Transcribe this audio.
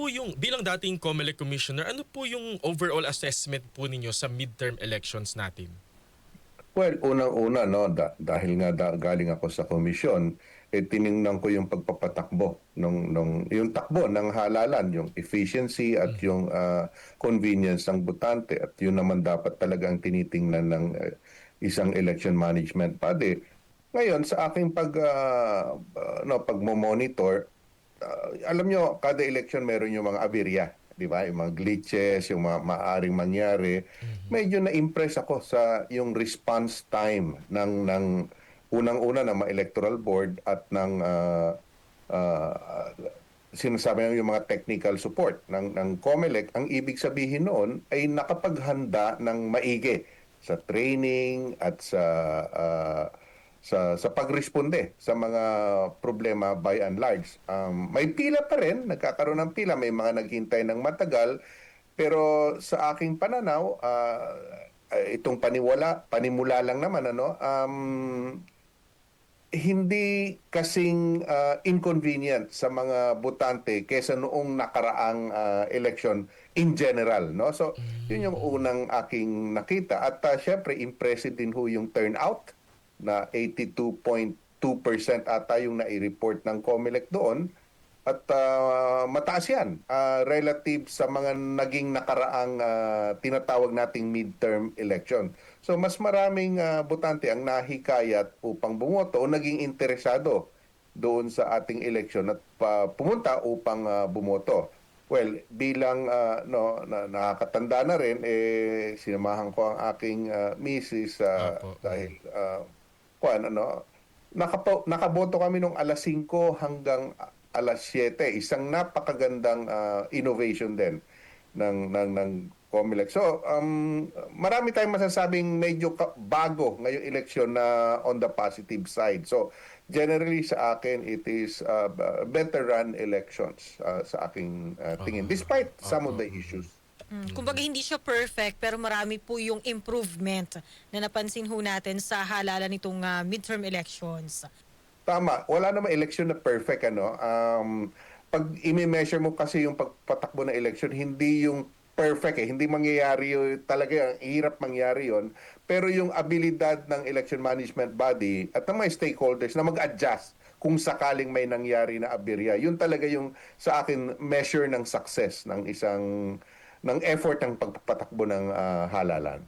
po yung, bilang dating COMELEC Commissioner, ano po yung overall assessment po ninyo sa midterm elections natin? Well, unang-una, no, da- dahil nga da- galing ako sa komisyon, eh, tiningnan ko yung pagpapatakbo, nung, nung, yung takbo ng halalan, yung efficiency at yung ah, convenience ng butante. At yun naman dapat talagang tinitingnan ng eh, isang election management body. Ngayon, sa aking pag, ah, ah, no, pagmo-monitor, ah, alam nyo, kada election meron yung mga aberya, di ba? Yung mga glitches, yung mga maaaring mangyari. Medyo na-impress ako sa yung response time ng ng unang-una ng mga electoral board at ng ah, ah, sinasabi namin yung mga technical support ng ng COMELEC. Ang ibig sabihin noon ay nakapaghanda ng maigi sa training at sa ah, sa sa pagresponde sa mga problema by and large. Um, may pila pa rin, nagkakaroon ng pila, may mga naghintay ng matagal, pero sa aking pananaw, ah, itong paniwala, panimula lang naman ano, um, hindi kasing ah, inconvenient sa mga botante kesa noong nakaraang ah, election in general no? So yun yung unang aking nakita. At uh, syempre impressive din ho yung turnout na 82.2% ata yung nai-report ng COMELEC doon at ah, mataas yan ah, relative sa mga naging nakaraang ah, tinatawag nating midterm election. So mas maraming ah, botante ang nahikayat upang bumoto o naging interesado doon sa ating election at pa, pumunta upang ah, bumoto. Well, bilang ah, no na, nakakatanda na rin eh sinamahan ko ang aking ah, misis Apo. dahil uh, kuan ano nakapo, nakaboto kami nung alas 5 hanggang alas 7 isang napakagandang ah, innovation din ng ng ng COMELEC. So, um, marami tayong masasabing medyo bago ngayong eleksyon na on the positive side. So, generally sa akin, it is uh, better run elections uh, sa aking uh, tingin. Despite some of the issues. Mm. Kumbaga hindi siya perfect pero marami po yung improvement na napansin ho natin sa halalan nitong ah, midterm elections. Tama. Wala namang election na perfect. ano um, Pag imi-measure mo kasi yung pagpatakbo ng election, hindi yung perfect eh. Hindi mangyayari yun. Talaga, ang hirap mangyari yon Pero yung abilidad ng election management body at ng mga stakeholders na mag-adjust kung sakaling may nangyari na aberya. Yun talaga yung sa akin measure ng success ng isang ng effort ng pagpapatakbo ng ah, halalan.